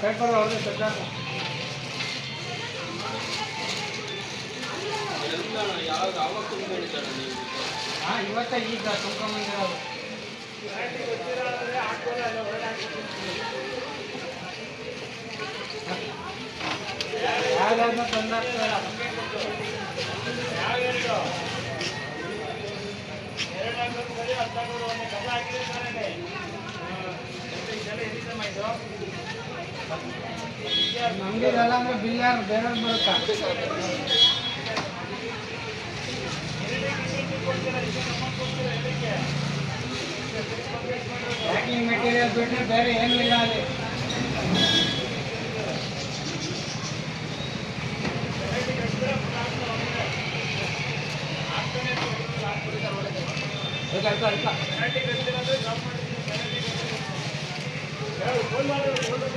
Paper ಅವ್ರದ್ದು ಸರ್ಕಾರ ಹಾಂ ಇವತ್ತ ಈಗ ತುಂಬ್ಕೊಂಬಂದಿರೋದು ಯಾವ್ದಾದ್ರೂ ತಂದಾಕ್ತಾರ ನಮ್ಗೆ ಇದೆಲ್ಲ ಅಂದ್ರೆ ಬಿಲ್ ಯಾರು ಬೇರೆ ಬರುತ್ತಾ ಪ್ಯಾಕಿಂಗ್ ಮೆಟೀರಿಯಲ್ ಬಿಟ್ಟರೆ ಬೇರೆ ಏನೂ ಇಲ್ಲ ಅಲ್ಲಿ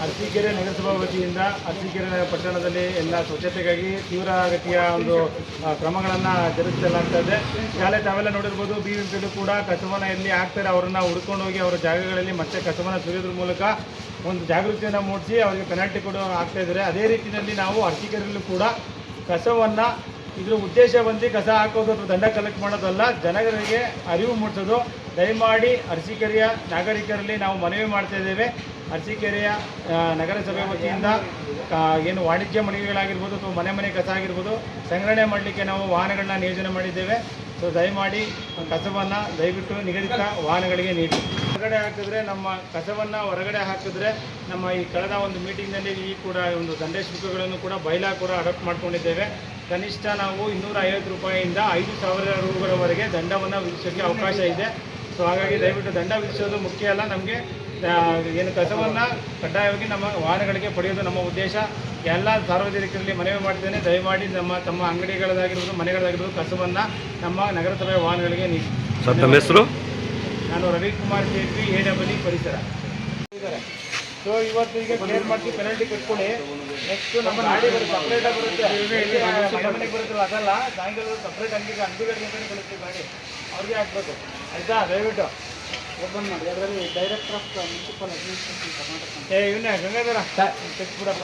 ಅರಸೀಕೆರೆ ನಗರಸಭಾ ವತಿಯಿಂದ ಅರಸೀಕೆರೆ ಪಟ್ಟಣದಲ್ಲಿ ಎಲ್ಲ ಸ್ವಚ್ಛತೆಗಾಗಿ ತೀವ್ರ ಒಂದು ಕ್ರಮಗಳನ್ನು ಜರುಗಿಸಲಾಗ್ತಾ ಇದೆ. ಶಾಲೆ ತಾವೆಲ್ಲ ನೋಡಿರ್ಬೋದು ಬಿ ವಿ ಕೂಡ ಕಸವನ್ನು ಎಲ್ಲಿ ಹಾಕ್ತಾರೆ ಅವರನ್ನು ಹುಡ್ಕೊಂಡು ಹೋಗಿ ಅವರ ಜಾಗಗಳಲ್ಲಿ ಮತ್ತೆ ಕಸವನ್ನು ಸುರಿಯೋದ್ರ ಮೂಲಕ ಒಂದು ಜಾಗೃತಿಯನ್ನು ಮೂಡಿಸಿ ಅವರಿಗೆ ಪೆನಾಲ್ಟಿ ಕೂಡ ಆಗ್ತಾ ಇದ್ದಾರೆ. ಅದೇ ರೀತಿಯಲ್ಲಿ ನಾವು ಅರಸೀಕೆರೆಯಲ್ಲೂ ಕೂಡ ಕಸವನ್ನು ಇದ್ರ ಉದ್ದೇಶ ಬಂದು ಕಸ ಹಾಕೋದು ಅಥವಾ ದಂಡ ಕಲೆಕ್ಟ್ ಮಾಡೋದಲ್ಲ, ಜನಗಳಿಗೆ ಅರಿವು ಮೂಡಿಸೋದು. ದಯಮಾಡಿ ಅರಸೀಕೆರೆಯ ನಾಗರಿಕರಲ್ಲಿ ನಾವು ಮನವಿ ಮಾಡ್ತಾ ಇದ್ದೇವೆ. ಅರಸೀಕೆರೆಯ ನಗರಸಭೆ ವತಿಯಿಂದ ಏನು ವಾಣಿಜ್ಯ ಮಳಿಗೆಗಳಾಗಿರ್ಬೋದು ಅಥವಾ ಮನೆ ಮನೆ ಕಸ ಆಗಿರ್ಬೋದು, ಸಂಗ್ರಹಣೆ ಮಾಡಲಿಕ್ಕೆ ನಾವು ವಾಹನಗಳನ್ನ ನಿಯೋಜನೆ ಮಾಡಿದ್ದೇವೆ. ಸೊ ದಯಮಾಡಿ ಕಸವನ್ನು ದಯವಿಟ್ಟು ನಿಗದಿತ ವಾಹನಗಳಿಗೆ ನೀಡಿ. ಹೊರಗಡೆ ಹಾಕಿದ್ರೆ ನಮ್ಮ ಕಸವನ್ನು ಹೊರಗಡೆ ಹಾಕಿದ್ರೆ ನಮ್ಮ ಈ ಕಳೆದ ಒಂದು ಮೀಟಿಂಗ್ನಲ್ಲಿ ಈ ಕೂಡ ಒಂದು ದಂಡೆ ಶುಲ್ಕಗಳನ್ನು ಕೂಡ ಬೈಲಾ ಕೂಡ ಅಡಾಪ್ಟ್ ಮಾಡ್ಕೊಂಡಿದ್ದೇವೆ. ಕನಿಷ್ಠ ನಾವು ಇನ್ನೂರ ಐವತ್ತು ರೂಪಾಯಿಯಿಂದ ಐದು ಸಾವಿರ ರೂಗಳವರೆಗೆ ದಂಡವನ್ನು ವಿಧಿಸೋಕ್ಕೆ ಅವಕಾಶ ಇದೆ. ಸೊ ಹಾಗಾಗಿ ದಯವಿಟ್ಟು ದಂಡ ವಿಧಿಸೋದು ಮುಖ್ಯ ಅಲ್ಲ. ನಮಗೆ ಏನು ಕಸವನ್ನು ಕಡ್ಡಾಯವಾಗಿ ನಮ್ಮ ವಾಹನಗಳಿಗೆ ಪಡೆಯೋದು ನಮ್ಮ ಉದ್ದೇಶ. ಎಲ್ಲ ಸಾರ್ವಜನಿಕರಲ್ಲಿ ಮನವಿ ಮಾಡ್ತೇನೆ. ದಯಮಾಡಿ ನಮ್ಮ ತಮ್ಮ ಅಂಗಡಿಗಳದಾಗಿರ್ಬೋದು ಮನೆಗಳದಾಗಿರ್ಬೋದು ಕಸವನ್ನು ನಮ್ಮ ನಗರಸಭೆ ವಾಹನಗಳಿಗೆ ನೀಡಿ. ಹೆಸರು? ನಾನು ರವಿಕುಮಾರ್ ಪಿ ಎ ಡಬ್ಲ್ಯೂ ಪರಿಸರ ಸೊ ಇವತ್ತು ಈಗ ಕ್ಲಿಯರ್ ಮಾಡಿ ಪೆನಾಲ್ಟಿ ಕಟ್ಕೊಳ್ಳಿ ನೆಕ್ಸ್ಟ್ ನಮ್ಮ ನಾಡಿ ಬರುತ್ತೆ ಸಪ್ರೇಟ್ ಆಗಿ ಬರುತ್ತೆ. ಮನೆ ಮನೆಗೆ ಬರುತ್ತಲ್ಲ ಅದಲ್ಲ ಸಾಯಂಕಾಲ ಸಪ್ರೇಟ್ ಅಂಗಡಿಗೆ ಅಂಗಡಿಗಳಿಗೆ ಅಂತಾನೆ ಬರುತ್ತೆ ಗಾಡಿ. ಅವ್ರಿಗೆ ಹಾಕ್ಬೇಕು. ಆಯ್ತಾ? ದಯವಿಟ್ಟು. ಓಪನ್ ಮಾಡಿ. ಅದರಲ್ಲಿ director of municipal administration Karnataka. ಏ ಇವನ್ನೇ ಗಂಗಾಧರ. ತೆಗ್ಸ್ಬಿಡಪ್ಪ